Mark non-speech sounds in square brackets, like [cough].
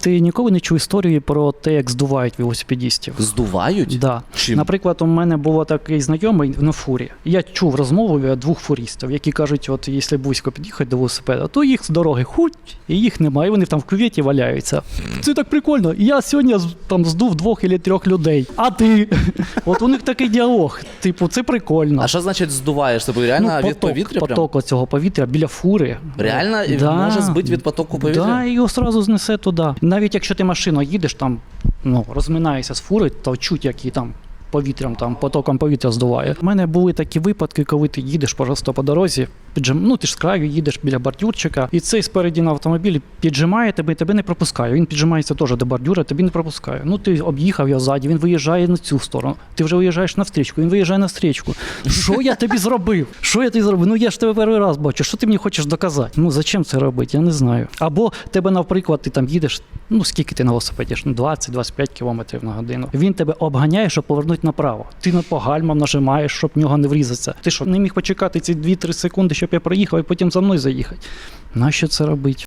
Ти ніколи не чув історії про те, як здувають велосипедістів? Здувають? Да. Чим? Наприклад, у мене був такий знайомий на фурі. Я чув розмову від двох фурістів, які кажуть, от якщо близько під'їхати до велосипеда, то їх з дороги хуть, і їх немає, вони там в кюветі валяються. Це так прикольно. Я сьогодні там здув двох або трьох людей. А ти? [laughs] От у них такий діалог. Типу, це прикольно. А що значить здуваєш? Тобто реально від повітря? Прям? Ну, поток цього повітря біля фури. Реально Да. може збити від потоку повітря? Да, його одразу знесе туди. Навіть якщо ти машиною їдеш, там ну, розминаєшся з фури, то чуть, як її там повітрям, там, потоком повітря здуває. У мене були такі випадки, коли ти їдеш просто по дорозі, піджим... ну ти ж з краю їдеш біля бордюрчика, і цей спереді на автомобілі піджимає тебе, і тебе не пропускає. Він піджимається теж до бордюра, тобі не пропускає. Ну ти об'їхав його ззаді, він виїжджає на цю сторону. Ти вже виїжджаєш на стрічку, він виїжджає на стрічку. Що я тобі зробив? Що я тобі зробив? Ну я ж тебе перший раз бачу. Що ти мені хочеш доказати? Ну зачем це робити? Я не знаю. Або тебе, наприклад, ти там їдеш. Ну скільки ти на велосипеді? Ну 20-25 км на годину. Він тебе обганяє, щоб повернути направо. Ти на погальмам нажимаєш, щоб в нього не врізатися. Ти що, не міг почекати ці 2-3 секунди, щоб я проїхав, і потім за мною заїхати? Нащо це робити?